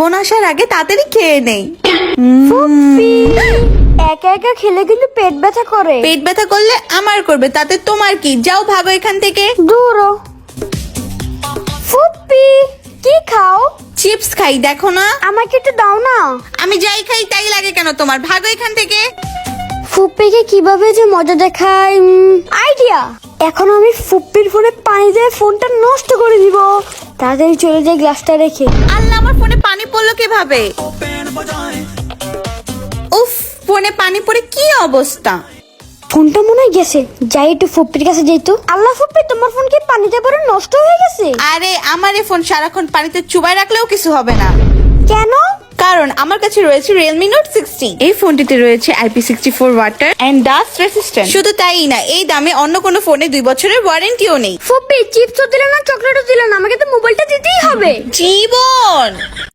বোন আসার আগে তাড়াতাড়ি খেয়ে নেই। ফুপি একা একা খেলে কিন্তু পেট ব্যথা করে। পেট ব্যথা করলে আমার করবে তাতে তোমার কি? যাও ভাগো এখান থেকে। দূরও ফুপি কি খাও? চিপস খাই দেখো না। আমাকে একটু দাও না। আমি যাই খাই তাই লাগে কেন তোমার? ভাগো এখান থেকে। ফুপ্পিকে কীভাবে যে মজা দেখায় আইডিয়া এখন আমি ফুপ্পির ফোনে পানি দিয়ে ফোনটা নষ্ট করে দিব। তাড়াতাড়ি চলে যাই গ্লাসটা রেখে। আল্লাহ আমার ফোনে পানি পড়ল কীভাবে? উফ ফোনে পানি পড়ে কি অবস্থা? ফোনটা মনে হয় গেছে। যাই একটু ফুপ্পির কাছে যাই তো। আল্লাহ ফুপ্পি তোমার ফোন কি পানিতে পরে নষ্ট হয়ে গেছে? আরে আমার এই ফোন সারাক্ষণ পানিতে চুবাই রাখলেও কিছু হবে না। কেন? কারণ আমার কাছে রয়েছে রিয়েলমি নোট সিক্সটি এই ফোনটিতে রয়েছে IP sixty four water and dust resistant শুধু তাই না এই দামে অন্য কোনো ফোনে দুই বছরের ওয়ারেন্টিও নেই। ফুপ্পি চিপসও দিলে না চকলেটও দিলে না আমাকে তো মোবাইলটা দিতেই হবে। জীবন!